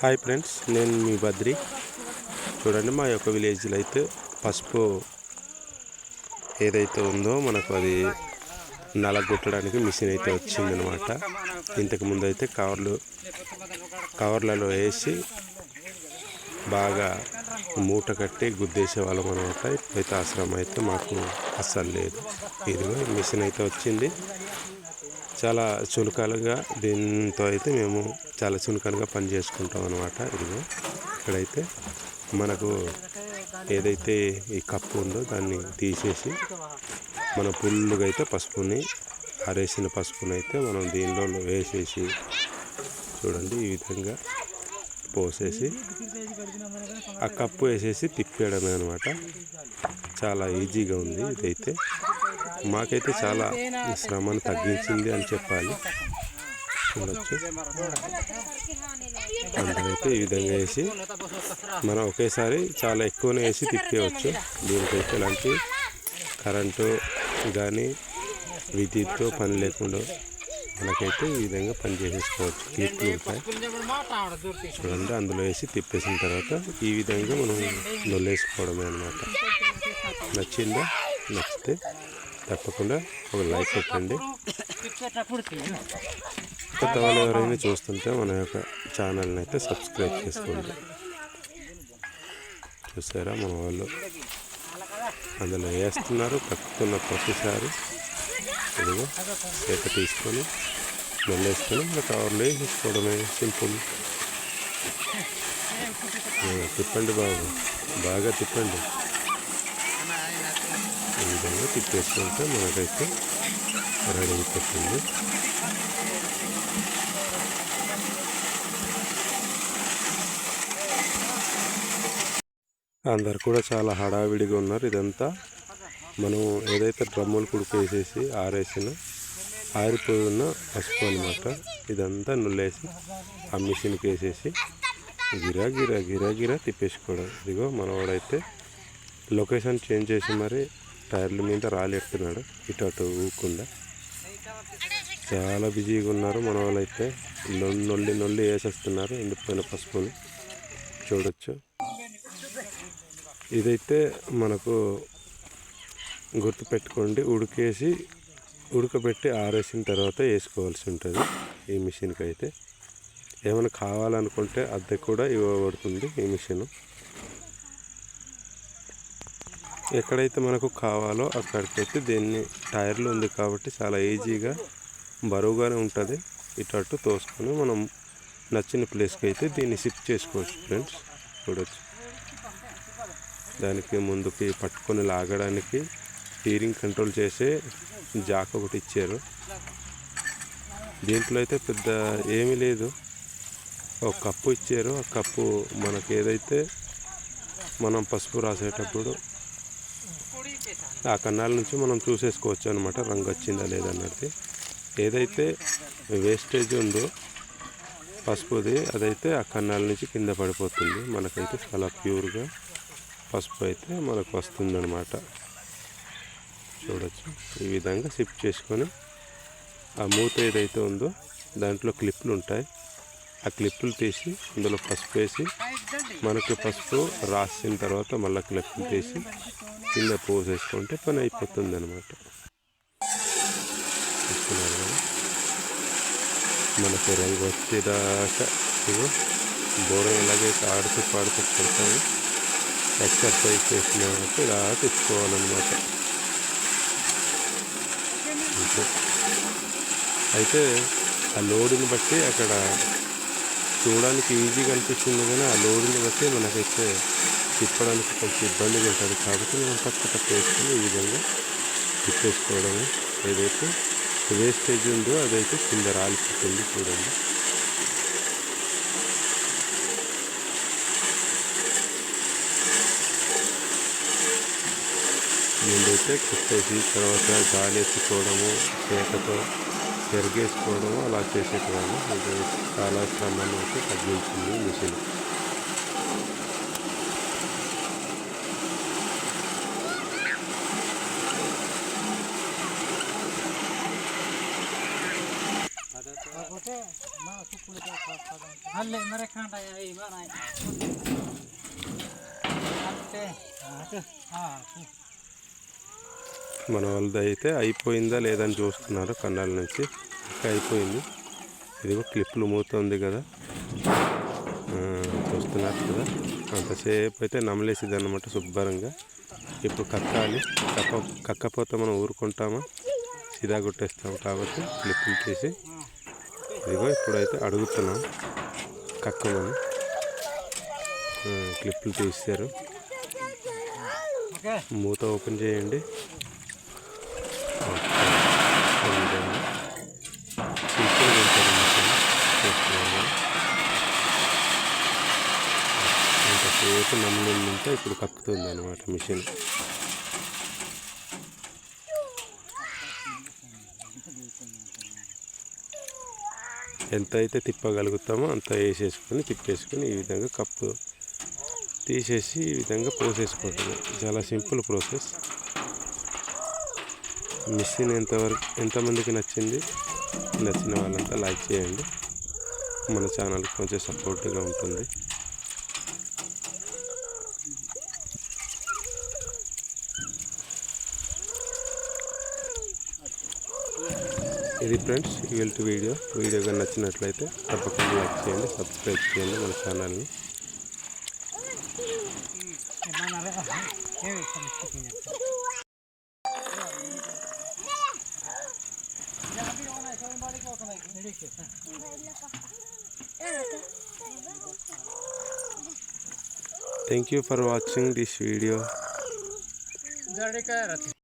Hi friends నేను మీ బద్రి. చూడండి మా యొక్క విలేజ్లో అయితే పసుపు ఏదైతే ఉందో మనకు అది నలగొట్టడానికి మిషన్ అయితే వచ్చిందనమాట ఇంతకుముందు అయితే కవర్లు కవర్లలో వేసి బాగా మూట కట్టి గుద్దేసే వాళ్ళం అనమాట ఇప్పుడైతే ఆశ్రమం అయితే మాకు అస్సలు లేదు. ఇదిగో మిషన్ అయితే వచ్చింది. చాలా చులకాలుగా దీంతో అయితే మేము చాలా చులకనగా పని చేసుకుంటాం అనమాట ఇదిగో. ఇక్కడైతే మనకు ఏదైతే ఈ కప్పు ఉందో దాన్ని తీసేసి మన పుల్లుగా అయితే పసుపుని అరేసిన పసుపుని అయితే మనం దీనిలో వేసేసి చూడండి ఈ విధంగా పోసేసి ఆ కప్పు వేసేసి తిప్పేయడమే అనమాట చాలా ఈజీగా ఉంది ఇదైతే. మాకైతే చాలా శ్రమను తగ్గించింది అని చెప్పాలి. చూడవచ్చు అందరైతే ఈ విధంగా వేసి మనం ఒకేసారి చాలా ఎక్కువనే వేసి తిప్పేయవచ్చు. దీనికైతే ఎలాంటి కరెంటు కానీ విద్యుత్తో పని లేకుండా మనకైతే ఈ విధంగా పని చేసేసుకోవచ్చు. తీర్పులు ఉంటాయి. చూడండి అందులో వేసి తిప్పేసిన తర్వాత ఈ విధంగా మనం నొల్లేసుకోవడమే అనమాట నచ్చిందా? నచ్చితే తప్పకుండా ఒక లైక్ పెట్టండి కొత్త వాళ్ళు ఎవరైనా చూస్తుంటే మన యొక్క ఛానల్ని అయితే సబ్స్క్రైబ్ చేసుకోండి. చూసారా మన వాళ్ళు? అందులో వేస్తున్నారు కక్కుతున్న ప్రతిసారి ఇదిగో చేత తీసుకొని నల్లేసుకొని మన కవర్లో వేసుకోవడమే సింపుల్ తిప్పండి బాబు. బాగా తిప్పండి. విధంగా తిప్పేసుకుంటే మనకైతే రెడీ అయిపోతుంది. అందరు కూడా చాలా హడావిడిగా ఉన్నారు ఇదంతా. మనం ఏదైతే డ్రమ్ములు కుడికి వేసేసి ఆరేసిన ఆరిపోయి ఉన్న పసుపు అనమాట ఇదంతా నుల్లేసి ఆ మిషన్కి వేసేసి గిరా గిరా గిరా గిరా తిప్పేసుకోవడం. ఇదిగో మనవాడైతే లొకేషన్ చేంజ్ చేసి మరి టైర్ల మీద రాలేస్తున్నాడు ఇటు అటు ఊకుండా. చాలా బిజీగా ఉన్నారు మన అయితే నొల్లి నొల్లి వేసేస్తున్నారు. ఎండిపోయిన పసుపుని. చూడొచ్చు. ఇదైతే మనకు గుర్తుపెట్టుకోండి. ఉడికేసి ఉడకబెట్టి ఆరేసిన తర్వాత వేసుకోవాల్సి ఉంటుంది ఈ మిషన్కి అయితే ఏమైనా కావాలనుకుంటే అద్దె కూడా ఇవ్వబడుతుంది ఈ మిషన్. ఎక్కడైతే మనకు కావాలో అక్కడికైతే దీన్ని టైర్లు ఉంది కాబట్టి చాలా ఈజీగా బరువుగానే ఉంటుంది. ఇటు అటు తోసుకొని మనం నచ్చిన ప్లేస్కి అయితే దీన్ని షిఫ్ట్ చేసుకోవచ్చు ఫ్రెండ్స్. చూడొచ్చు. దానికి ముందుకి పట్టుకొని లాగడానికి స్టీరింగ్ కంట్రోల్ చేసే జాక్ ఒకటి ఇచ్చారు. దీంట్లో అయితే పెద్ద ఏమీ లేదు. ఒక కప్పు ఇచ్చారు. ఆ కప్పు మనకి ఏదైతే మనం పసుపు రాసేటప్పుడు ఆ కన్నాల నుంచి మనం చూసేసుకోవచ్చు అనమాట రంగు వచ్చిందా లేదన్నది ఏదైతే వేస్టేజ్ ఉందో పసుపుది అదైతే ఆ కన్నాల నుంచి కింద పడిపోతుంది. మనకైతే చాలా ప్యూర్గా పసుపు అయితే మనకు వస్తుందన్నమాట. చూడొచ్చు. ఈ విధంగా షిఫ్ట్ చేసుకొని ఆ మూత ఏదైతే ఉందో దాంట్లో క్లిప్లు ఉంటాయి. ఆ క్లిప్పులు తీసి అందులో పసుపు వేసి మనకి పసుపు రాసిన తర్వాత మళ్ళీ క్లిప్పులు తీసి కింద పోసేసుకుంటే పని అయిపోతుంది అనమాట మనకు రంగు వచ్చేదాకా ఇగో దూరం ఇలాగే ఆడుతూ పాడుతూ పెడతాము ఎక్సర్సైజ్ చేసినట్టు ఇలా తెచ్చుకోవాలన్నమాట. అయితే ఆ లోడుని బట్టి అక్కడ చూడడానికి ఈజీగా అనిపిస్తుంది కానీ ఆ లోడుని బట్టి మనకైతే తిప్పడానికి కొంచెం ఇబ్బందిగా ఉంటుంది. కాబట్టి మనం తక్కువ తక్కువ ఈ విధంగా తిప్పేసుకోవడము. ఏదైతే వేస్టేజ్ ఉందో అదైతే కింద రాలిపోతుంది చూడండి. ముందైతే కుట్టేసి తర్వాత గాలి ఎత్తుకోవడము చేతతో పెరిగేసుకోవడము అలా చేసేటువంటి చాలా శ్రమను అయితే తగ్గించింది మిషన్. కాకపోతే మా చుక్కులు మళ్ళీ మన వాళ్ళది అయితే. అయిపోయిందా లేదని చూస్తున్నారు కన్నాల నుంచి. అయిపోయింది. ఇదిగో క్లిప్లు మూతుంది కదా. చూస్తున్నారు కదా. అంతసేపు అయితే నమలేసిద్ది అనమాట శుభ్రంగా. ఇప్పుడు కక్కాలి. కక్క కక్కపోతే మనం ఊరుకుంటామా? సిదా కొట్టేస్తాం కాబట్టి క్లిప్పులు చేసి ఇదిగో ఇప్పుడైతే అడుగుతున్నాం. కక్కమని. తీశారు ఓకే. మూత ఓపెన్ చేయండి. ఇంతసేపు నమ్మలిందంటే ఇప్పుడు కక్కుతుంది అనమాట మిషన్. ఎంత అయితే తిప్పగలుగుతామో అంత వేసేసుకొని తిప్పేసుకొని ఈ విధంగా కప్పు తీసేసి ఈ విధంగా పోసేసుకోవటం చాలా సింపుల్ ప్రాసెస్. మిషన్ ఎంతవరకు ఎంతమందికి నచ్చింది? నచ్చిన వాళ్ళంతా లైక్ చేయండి. మన ఛానల్కి కొంచెం సపోర్ట్గా ఉంటుంది. ఇది ఫ్రెండ్స్ ఇవాళ వీడియో. వీడియో కానీ నచ్చినట్లయితే తప్పకుండా లైక్ చేయండి సబ్స్క్రైబ్ చేయండి మన ఛానల్ని. ఏమన్నారా ఏమి సమస్య థ్యాంక్ యూ ఫర్